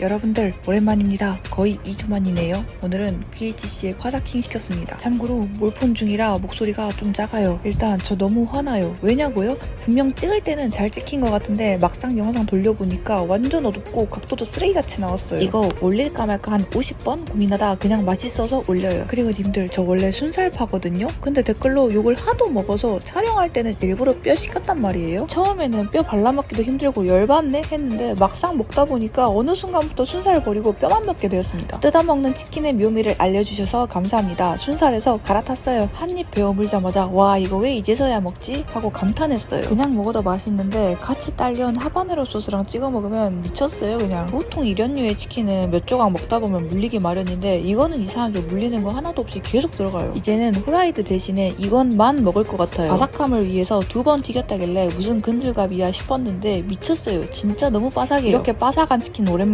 여러분들 오랜만입니다. 거의 2주 만이네요. 오늘은 BHC에 과사킹 시켰습니다. 참고로 몰폰 중이라 목소리가 좀 작아요. 일단 저 너무 화나요. 왜냐고요? 분명 찍을 때는 잘 찍힌 것 같은데 막상 영상 돌려보니까 완전 어둡고 각도도 쓰레기같이 나왔어요. 이거 올릴까 말까 한 50번 고민하다 그냥 맛있어서 올려요. 그리고 님들 저 원래 순살파거든요? 근데 댓글로 욕을 하도 먹어서 촬영할 때는 일부러 뼈 씻겼단 말이에요. 처음에는 뼈 발라먹기도 힘들고 열받네 했는데 막상 먹다 보니까 어느 순간 부터 순살 버리고 뼈만 먹게 되었습니다. 뜯어먹는 치킨의 묘미를 알려주셔서 감사합니다. 순살에서 갈아탔어요. 한 입 베어 물자마자 와 이거 왜 이제서야 먹지? 하고 감탄했어요. 그냥 먹어도 맛있는데 같이 딸려온 하바네로 소스랑 찍어 먹으면 미쳤어요 그냥. 보통 이련류의 치킨은 몇 조각 먹다 보면 물리기 마련인데 이거는 이상하게 물리는 거 하나도 없이 계속 들어가요. 이제는 후라이드 대신에 이건만 먹을 것 같아요. 바삭함을 위해서 두 번 튀겼다길래 무슨 근들갑이야 싶었는데 미쳤어요. 진짜 너무 바삭해요. 이렇게 바삭한 치킨 오랜만